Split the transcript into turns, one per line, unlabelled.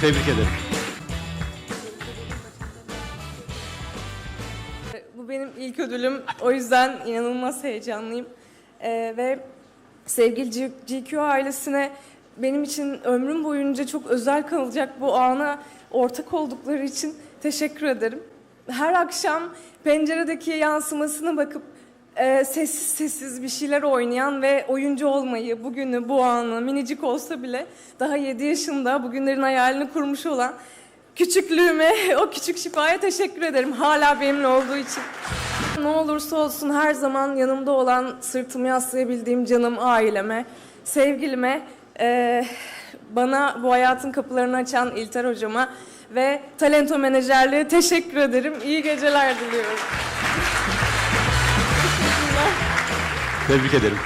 Tebrik ederim.
Bu benim ilk ödülüm. O yüzden inanılmaz heyecanlıyım. Ee, ve sevgili GQ ailesine benim için ömrüm boyunca çok özel kalacak bu ana ortak oldukları için teşekkür ederim. Her akşam penceredeki yansımasına bakıp e, sessiz sessiz bir şeyler oynayan ve oyuncu olmayı, bugünü, bu anı minicik olsa bile daha 7 yaşında bugünlerin hayalini kurmuş olan küçüklüğüme, o küçük şifaya teşekkür ederim. Hala benimle olduğu için. Ne olursa olsun her zaman yanımda olan, sırtımı yaslayabildiğim canım aileme, sevgilime, eee, bana bu hayatın kapılarını açan İlter hocama ve talento menajerliğe teşekkür ederim. İyi geceler diliyorum.
Tebrik ederim.